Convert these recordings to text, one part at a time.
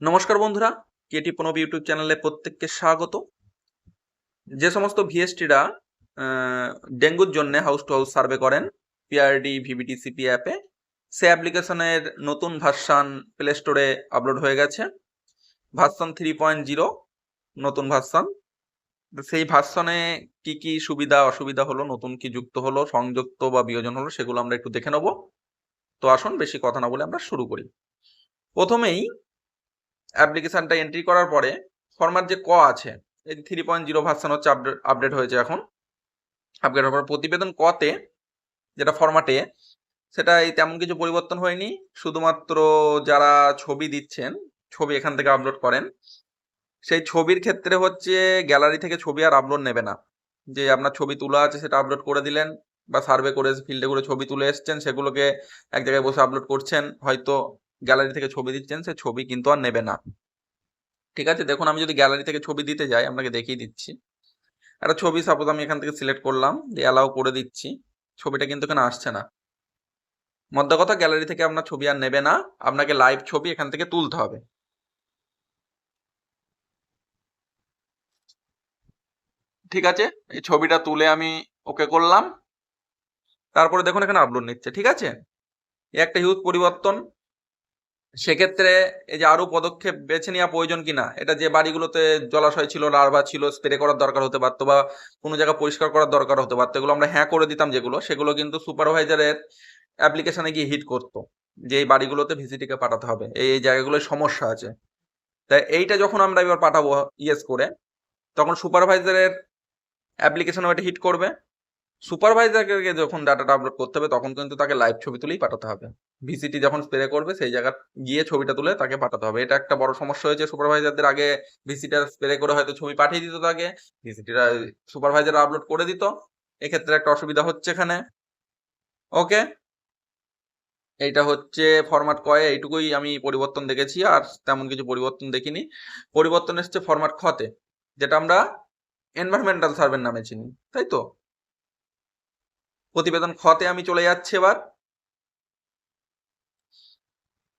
নমস্কার বন্ধুরা, Katie Pranab YouTube চ্যানেলে প্রত্যেককে স্বাগত। যে সমস্ত ভিএসটিরা ডেঙ্গুর জন্য হাউস টু হাউস সার্ভে করেন পিআরডি ভিবিটি সিপি অ্যাপে সে অ্যাপ্লিকেশনের নতুন ভার্সান প্লে স্টোরে আপলোড হয়ে গেছে। ভার্সন থ্রি পয়েন্ট জিরো নতুন ভার্সন সেই ভার্সনে কি কি সুবিধা, অসুবিধা হলো, নতুন কি যুক্ত হলো, সংযুক্ত বা বিয়োজন হলো, সেগুলো আমরা একটু দেখে নেব। তো আসুন, বেশি কথা না বলে আমরা শুরু করি। প্রথমেই অ্যাপ্লিকেশনটা এন্ট্রি করার পরে ফরম্যাট যে ক আছে, এই থ্রি পয়েন্ট জিরো ভার্সান হচ্ছে আপডেট আপডেট হয়েছে এখন। আপডেট হওয়ার পর প্রতিবেদন কতে যেটা ফরম্যাটে সেটা এই তেমন কিছু পরিবর্তন হয়নি। শুধুমাত্র যারা ছবি দিচ্ছেন, ছবি এখান থেকে আপলোড করেন, সেই ছবির ক্ষেত্রে হচ্ছে গ্যালারি থেকে ছবি আর আপলোড নেবে না। যে আপনার ছবি তোলা আছে সেটা আপলোড করে দিলেন বা সার্ভে করে ফিল্ডে করে ছবি তুলে এসছেন, সেগুলোকে এক জায়গায় বসে আপলোড করছেন, হয়তো গ্যালারি থেকে ছবি দিচ্ছেন, সে ছবি কিন্তু আর নেবে না। ঠিক আছে? দেখুন, আমি যদি গ্যালারি থেকে ছবি দিতে যাই, আপনাকে দেখিয়ে দিচ্ছি। একটা ছবি সাপোজ আমি এখান থেকে সিলেক্ট করলাম, দিয়ে অ্যালাউ করে দিচ্ছি। ছবিটা কিন্তু এখানে আসছে না। মধ্য কথা গ্যালারি থেকে আপনার ছবি আর নেবে না, আপনাকে লাইভ ছবি এখান থেকে তুলতে হবে। ঠিক আছে? এই ছবিটা তুলে আমি ওকে করলাম। তারপরে দেখুন, এখানে আপলোড নিচ্ছে। ঠিক আছে? একটা হিউজ পরিবর্তন। সেক্ষেত্রে এই যে আরও পদক্ষেপ বেছে নেওয়া প্রয়োজন কিনা, এটা যে বাড়িগুলোতে জলাশয় ছিল লার্ভা ছিল স্প্রে করার দরকার হতে পারতো বা কোনো জায়গা পরিষ্কার করার দরকার হতে পারতো, এগুলো আমরা হ্যাঁ করে দিতাম যেগুলো, সেগুলো কিন্তু সুপারভাইজারের অ্যাপ্লিকেশনে গিয়ে হিট করতো যে এই বাড়িগুলোতে ভিসিটিকে পাঠাতে হবে, এই এই জায়গাগুলোয় সমস্যা আছে। তাই এইটা যখন আমরা এবার পাঠাবো ইয়েস করে, তখন সুপারভাইজারের অ্যাপ্লিকেশনে ওটা হিট করবে। সুপারভাইজারকে যখন ডাটাটা আপলোড করতে হবে, তখন কিন্তু তাকে লাইভ ছবি তুলেই পাঠাতে হবে। ভিসিটি যখন স্প্রে করবে, সেই জায়গা গিয়ে ছবিটা তুলে তাকে পাঠাতে হবে। এটা একটা বড় সমস্যা হয়েছে সুপারভাইজারদের আগে ভিসিটার স্প্রে করে হয়তো ছবি পাঠিয়ে দিত তাকে। ভিসিটিরা সুপারভাইজার আপলোড করে দিত। এক্ষেত্রে একটা অসুবিধা হচ্ছে এখানে। ওকে এইটা হচ্ছে ফরম্যাট কয়ে এইটুকুই আমি পরিবর্তন দেখেছি, আর তেমন কিছু পরিবর্তন দেখিনি। পরিবর্তন এসছে ফরম্যাট খতে যেটা আমরা এনভায়রনমেন্টাল সার্ভের নামে চিনি, তাই তো? প্রতিবেদন খতে আমি চলে যাচ্ছি এবার।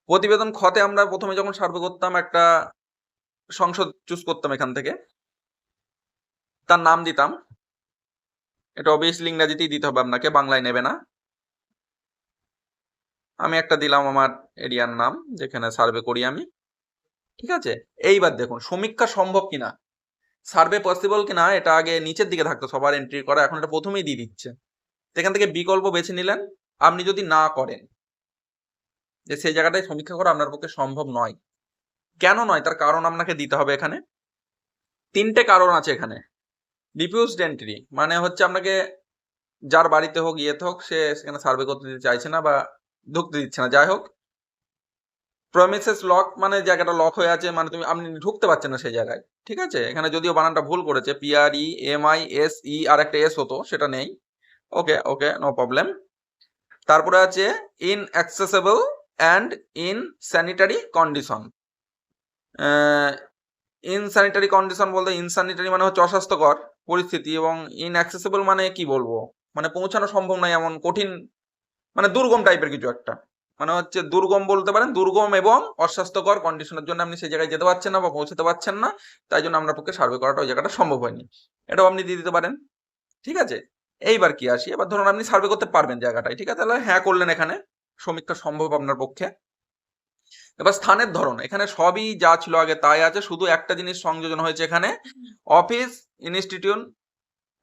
প্রতিবেদন খতে আমরা প্রথমে যখন সার্ভে করতাম, একটা সংসদ চুজ করতাম এখান থেকে। তার নাম দিতাম। এটা অবভিয়াসলি ইংরাজিতেই দিতে হবে আপনাকে, বাংলায় নেবে না। আমি একটা দিলাম আমার এরিয়ার নাম, যেখানে সার্ভে করি আমি। ঠিক আছে? এইবার দেখুন, সমীক্ষা সম্ভব কিনা? সার্ভে পসিবল কিনা? এটা আগে নিচের দিকে থাকতো, সবার এন্ট্রি করা। এখন এটা প্রথমেই দিয়ে দিচ্ছে। সেখান থেকে বিকল্প বেছে নিলেন। আপনি যদি না করেন যে সেই জায়গাটায় সমীক্ষা করা আপনার পক্ষে সম্ভব নয়। কেন নয়? তার কারণ আপনাকে দিতে হবে এখানে। তিনটে কারণ আছে এখানে। ডিফিউজড এন্ট্রি মানে হচ্ছে আপনাকে যার বাড়িতে হোক, ইয়েতে হোক, সে সেখানে সার্ভে করতে দিতে চাইছে না বা ঢুকতে দিচ্ছে না। যাই হোক প্রমিসেস লক মানে জায়গাটা লক হয়ে আছে মানে তুমি, আপনি ঢুকতে পারছেন না সেই জায়গায়, ঠিক আছে? এখানে যদিও বানানটা ভুল করেছে P R E M I S E R একটা এস হতো, সেটা নেই। ওকে ওকে নো প্রবলেম তারপরে আছে inaccessible and insanitary condition insanitary condition বলতে ইনস্যানিটারি মানে হচ্ছে অস্বাস্থ্যকর পরিস্থিতি এবং ইন অ্যাক্সেসেবল মানে কি বলব? মানে পৌঁছানো সম্ভব নয় এমন কঠিন মানে দুর্গম টাইপের কিছু একটা। মানে হচ্ছে দুর্গম বলতে পারেন, দুর্গম এবং অস্বাস্থ্যকর কন্ডিশনের জন্য আপনি সেই জায়গায় যেতে পারছেন না বা পৌঁছাতে পারছেন না, তাই জন্য আপনার পক্ষে সার্ভে করাটা ওই জায়গাটা সম্ভব হয়নি। এটাও আপনি দিয়ে দিতে পারেন। ঠিক আছে? এইবার কি আসি? এবার ধরুন আপনি সার্ভে করতে পারবেন জায়গাটায়। ঠিক আছে? তাহলে হ্যাঁ করলেন এখানে। সমীক্ষা সম্ভব আপনার পক্ষে? এবার স্থানের ধরন, এখানে সবই যা ছিল আগে তাই আছে, শুধু একটা জিনিস সংযোজন হয়েছে এখানে, অফিস, ইনস্টিটিউট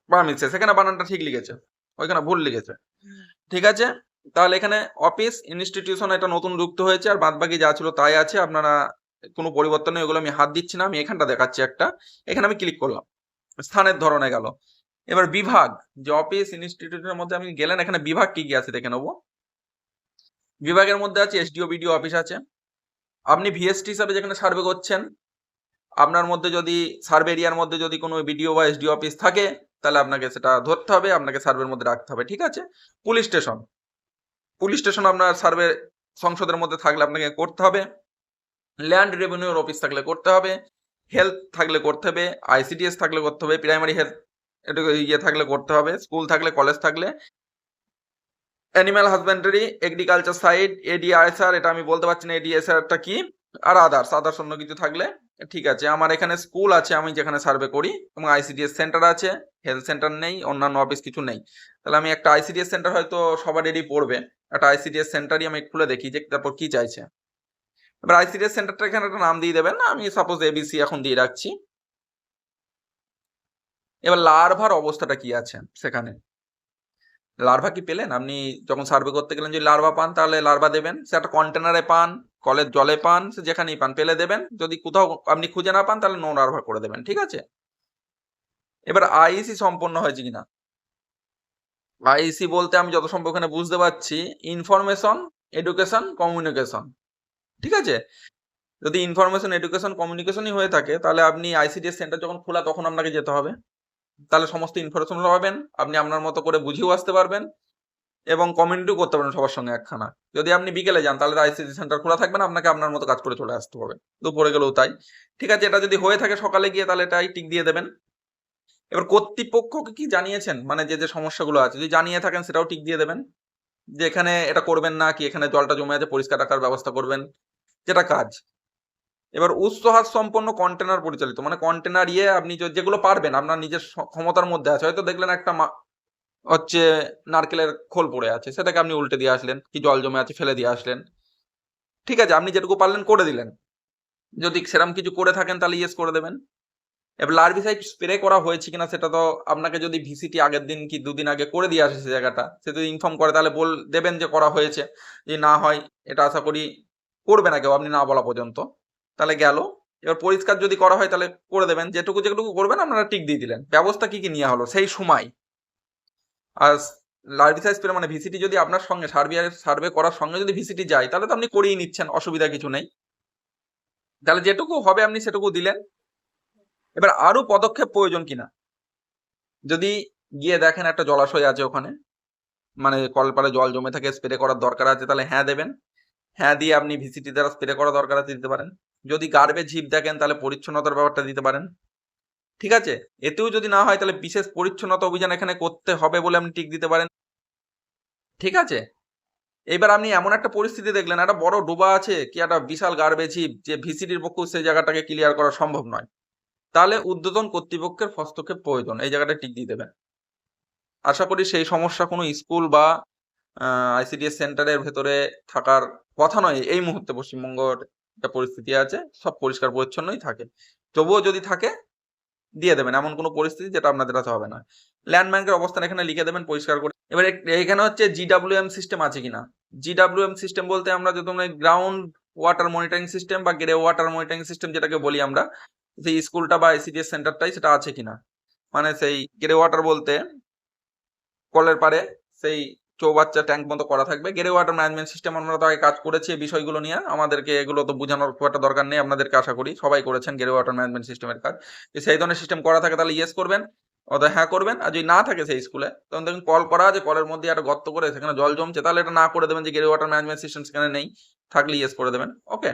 পারমিসেস এখানে বানানটা ঠিক লিখেছে, ওইখানে ভুল লিখেছে। ঠিক আছে? তাহলে এখানে অফিস, ইনস্টিটিউশন এটা নতুন যুক্ত হয়েছে, আর বাদ বাকি যা ছিল তাই আছে, আপনারা কোনো পরিবর্তন নেই, ওগুলো আমি হাত দিচ্ছি না, আমি এখানটা দেখাচ্ছি একটা, এখানে আমি ক্লিক করলাম, স্থানের ধরনে গেল। এবার বিভাগ, যে অফিস, ইনস্টিটিউটের মধ্যে আমি গেলেন, এখানে বিভাগ কি কি আছে দেখে নেব। বিভাগের মধ্যে আছে এসডিও বিডিও অফিস আছে। আপনি ভিএসটি হিসাবে যেখানে সার্ভে করছেন, আপনার মধ্যে যদি সার্ভে এরিয়ার মধ্যে যদি কোনো বিডিও বা এসডিও অফিস থাকে, তাহলে আপনাকে সেটা ধরতে হবে, আপনাকে সার্ভের মধ্যে রাখতে হবে, ঠিক আছে? পুলিশ স্টেশন পুলিশ স্টেশন আপনার সার্ভে সংসদের মধ্যে থাকলে আপনাকে করতে হবে। ল্যান্ড রেভিনিউর অফিস থাকলে করতে হবে। হেলথ থাকলে করতে হবে। আইসিডিএস থাকলে করতে হবে। প্রাইমারি হেলথ ইয়ে থাকলে করতে হবে। স্কুল থাকলে কলেজ থাকলে animal husbandry agriculture side A D I S R এটা আমি বলতে পারছি না এডিএসআরটা কি? আর আদার্স আদার্স অন্য কিছু থাকলে ঠিক আছে। আমার এখানে স্কুল আছে, আমি যেখানে সার্ভে করি, এবং আইসিডিএস সেন্টার আছে হেলথ সেন্টার নেই, অন্যান্য অফিস কিছু নেই। তাহলে আমি একটা আইসিডিএস সেন্টার হয়তো সবারই পড়বে, একটা আইসিডিএস সেন্টারই আমি খুলে দেখি যে তারপর কি চাইছে। এবার আইসিডিএস সেন্টারটা এখানে একটা নাম দিয়ে দেবেন, আমি সাপোজ এবিসি এখন দিয়ে রাখছি। এবার লার্ভার অবস্থাটা কি আছে সেখানে? লার্ভা কি পেলেন? আপনি যখন সার্ভে করতে গেলেন যদি লার্ভা পান, তাহলে লার্ভা দেবেন। সে একটা কন্টেনারে পান, কলের জলে পান, সে যেখানেই পান, পেলে দেবেন। যদি কোথাও আপনি খুঁজে না পান, তাহলে নো লার্ভা করে দেবেন, ঠিক আছে? এবার আইসি সম্পন্ন হয়েছে কিনা? আইসি বলতে আমি যত সম্ভব এখানে বুঝতে পারছি ইনফরমেশন এডুকেশন কমিউনিকেশন ঠিক আছে? যদি ইনফরমেশন এডুকেশন কমিউনিকেশনই হয়ে থাকে, তাহলে আপনি আইসিডিএস সেন্টার যখন খোলা, তখন আপনাকে যেতে হবে। তাহলে সমস্ত ইনফরমেশন পাবেন। আপনি আপনার মতো করে বুঝিয়েও আসতে পারবেন এবং কমেন্টও করতে পারবেন সবার সঙ্গে একখানা। যদি আপনি বিকেলে যান, তাহলে আইসিডি সেন্টার খোলা থাকবে না, আপনাকে আপনার মতো কাজ করে চলে আসতে হবে। দুপুরে গেলেও তাই। ঠিক আছে, এটা যদি হয়ে থাকে সকালে গিয়ে, তাহলে এটাই টিক দিয়ে দেবেন। এবার কর্তৃপক্ষকে কি জানিয়েছেন? মানে যে যে সমস্যাগুলো আছে, যদি জানিয়ে থাকেন, সেটাও টিক দিয়ে দেবেন। যে, এখানে এটা করবেন না, কি এখানে জলটা জমে আছে, পরিষ্কার রাখার ব্যবস্থা করবেন। যেটা কাজ। এবার উৎসাহাত সম্পন্ন কন্টেনার পরিচালিত মানে কন্টেনার ইয়ে আপনি যেগুলো পারবেন, আপনার নিজের ক্ষমতার মধ্যে আছে। হয়তো দেখলেন একটা হচ্ছে নারকেলের খোল পড়ে আছে, সেটাকে আপনি উল্টে দিয়ে আসলেন, কি জল জমে আছে ফেলে দিয়ে আসলেন। ঠিক আছে, আপনি যেটুকু পারলেন করে দিলেন। যদি সেরকম কিছু করে থাকেন, তাহলে ইয়েস করে দেবেন। এবার লার্ভিসাইড স্প্রে করা হয়েছে কিনা, সেটা তো আপনাকে যদি ভিসিটি আগের দিন কি দুদিন আগে করে দিয়ে আসে সে জায়গাটা, সে যদি ইনফর্ম করে, তাহলে বল দেবেন যে করা হয়েছে। যে না হয়, এটা আশা করি করবে না কেউ, আপনি না বলা পর্যন্ত। তাহলে গেল। এবার পরিষ্কার যদি করা হয় তাহলে করে দেবেন। যেটুকু যেটুকু করবেন আপনারা টিক দিয়ে দিলেন। ব্যবস্থা কি কি নেওয়া হলো? সেই সময়। আর লার্ভিসাইড স্প্রে মানে ভিসিটি যদি আপনার সঙ্গে সার্ভে সার্ভে করার সঙ্গে যদি ভিসিটি যায়, তাহলে তো আপনি করিয়ে নিচ্ছেন, অসুবিধা কিছু নেই। তাহলে যেটুকু হবে আপনি সেটুকু দিলেন। এবার আরও পদক্ষেপ প্রয়োজন কিনা? যদি গিয়ে দেখেন একটা জলাশয় আছে ওখানে মানে কলপারে জল জমে থাকে স্প্রে করার দরকার আছে, তাহলে হ্যাঁ দেবেন। হ্যাঁ দিয়ে আপনি ভিসিটি দ্বারা স্প্রে করা দরকার আছে দিতে পারেন। যদি গার্বেজ ঝিপ দেখেন, তাহলে পরিচ্ছন্নতার ব্যাপারটা দিতে পারেন। ঠিক আছে? এতেও যদি না হয়, তাহলে বিশেষ পরিচ্ছন্নতা অভিযান এখানে করতে হবে বলে আপনি টিক দিতে পারেন। ঠিক আছে? এবার আপনি এমন একটা পরিস্থিতি দেখলেন, একটা বড় ডোবা আছে, কি একটা বিশাল গার্বেজ হিপ যে ভিসিডির পক্ষেও সেই জায়গাটাকে ক্লিয়ার করা সম্ভব নয়। তাহলে উদ্বোধন কর্তৃপক্ষের হস্তক্ষেপ প্রয়োজন, এই জায়গাটা টিক দিয়ে দেবেন। আশা করি সেই সমস্যা কোনো স্কুল বা আইসিডিএস সেন্টারের ভেতরে থাকার কথা নয়, এই মুহূর্তে পশ্চিমবঙ্গের একটা পরিস্থিতি আছে, সব পরিষ্কার পরিচ্ছন্নই থাকে। তবুও যদি থাকে, দিয়ে দেবেন। এমন কোনো পরিস্থিতি যেটা আপনাদের হাতে হবে না। ল্যান্ড ব্যাংকের অবস্থান এখানে লিখে দেবেন, পরিষ্কার করে। এবার এখানে হচ্ছে জিডাব্লিউএম সিস্টেম আছে কিনা? জিডাব্লিউএম সিস্টেম বলতে আমরা যে তোমরা গ্রাউন্ড ওয়াটার মনিটরিং সিস্টেম বা গ্রে ওয়াটার মনিটরিং সিস্টেম যেটাকে বলি আমরা, সেই স্কুলটা বা আইসিডিএস সেন্টারটাই সেটা আছে কিনা? মানে সেই গ্রে ওয়াটার বলতে কলের পারে সেই চৌবাচ্চা ট্যাঙ্ক মতো করা থাকবে। গ্রে ওয়াটার ম্যানেজমেন্ট সিস্টেম আমরা তো আগে কাজ করেছি এই বিষয়গুলো নিয়ে। আমাদেরকে এগুলো তো বোঝানোর খুব একটা দরকার নেই, আপনাদেরকে আশা করি। সবাই করেছেন গ্রে ওয়াটার ম্যানেজমেন্ট সিস্টেমের কাজ। সেই ধরনের সিস্টেম করা থাকে তাহলে ইয়েস করবেন, অথবা হ্যাঁ করবেন। আর যদি না থাকে সেই স্কুলে তখন দেখুন কল করা আছে কলের মধ্যে একটা গর্ত করে সেখানে জল জমছে, তাহলে এটা না করে দেবেন যে গ্রে ওয়াটার ম্যানেজমেন্ট সিস্টেম সেখানে নেই। থাকলে ইয়েস করে দেবেন। ওকে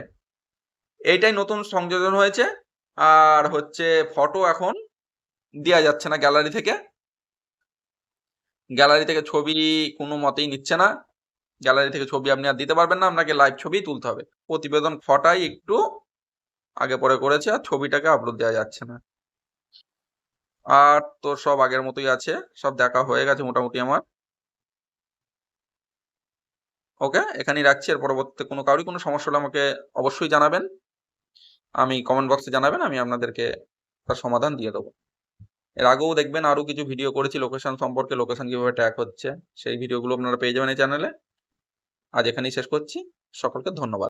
এইটাই নতুন সংযোজন হয়েছে। আর হচ্ছে ফটো এখন দেওয়া যাচ্ছে না গ্যালারি থেকে। গ্যালারি থেকে ছবি কোনো মতেই নিচ্ছে না। গ্যালারি থেকে ছবি আপনি আর দিতে পারবেন না, আপনাকে লাইভ ছবি তুলতে হবে। প্রতিবেদন ফটাই একটু আগে পরে করেছে আর ছবিটাকে আপলোড দেওয়া যাচ্ছে না। আর তো সব আগের মতোই আছে, সব দেখা হয়ে গেছে মোটামুটি আমার। ওকে, এখানেই রাখছি, এর পরবর্তীতে কোনো কারোর কোনো সমস্যা হলে আমাকে অবশ্যই জানাবেন। আমি কমেন্ট বক্সে জানাবেন, আমি আপনাদেরকে তার সমাধান দিয়ে দেবো। এর আগেও দেখবেন আরও কিছু ভিডিও করেছি লোকেশন সম্পর্কে লোকেশন কীভাবে ট্র্যাক হচ্ছে, সেই ভিডিওগুলো আপনারা পেয়ে যাবেন এই চ্যানেলে আজ এখানেই শেষ করছি, সকলকে ধন্যবাদ।